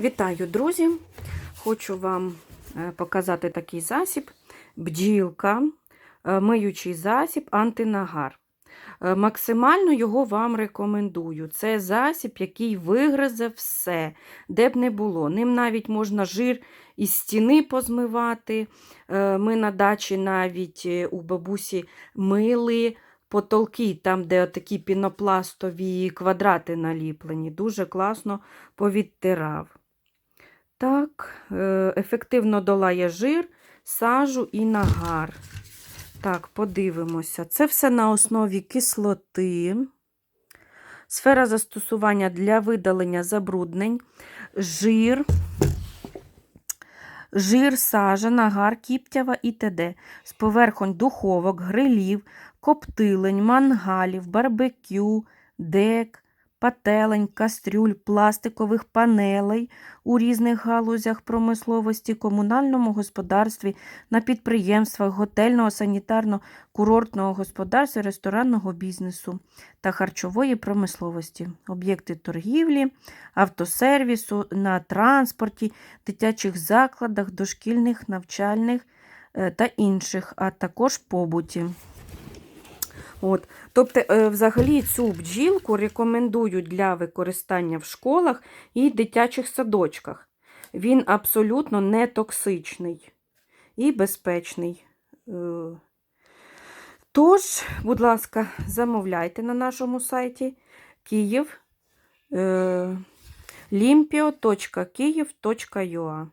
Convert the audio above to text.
Вітаю, друзі! Хочу вам е, показати такий засіб бджілка, е, миючий засіб антинагар. Е, Максимально його вам рекомендую. Це засіб, який вигризе все, де б не було. Ним навіть можна жир із стіни позмивати. Ми на дачі навіть у бабусі мили потолки, там, де такі пінопластові квадрати наліплені. Дуже класно повідтирав. Так, е, ефективно долає жир, сажу і нагар. Так, подивимося. Це все на основі кислоти. Сфера застосування для видалення забруднень, жир, жир, сажа, нагар, кіптява і т.д. З поверхонь духовок, грилів, коптилень, мангалів, барбекю, дек, пателень, кастрюль, пластикових панелей у різних галузях промисловості, комунальному господарстві, на підприємствах, готельного, санітарно-курортного господарства, ресторанного бізнесу та харчової промисловості, об'єкти торгівлі, автосервісу, на транспорті, дитячих закладах, дошкільних, навчальних е, та інших, а також побуті. От. Тобто, е, взагалі, цю бджілку рекомендую для використання в школах і дитячих садочках. Він абсолютно не токсичний і безпечний. Е, Тож, будь ласка, замовляйте на нашому сайті Київ е, limpio.kyiv.ua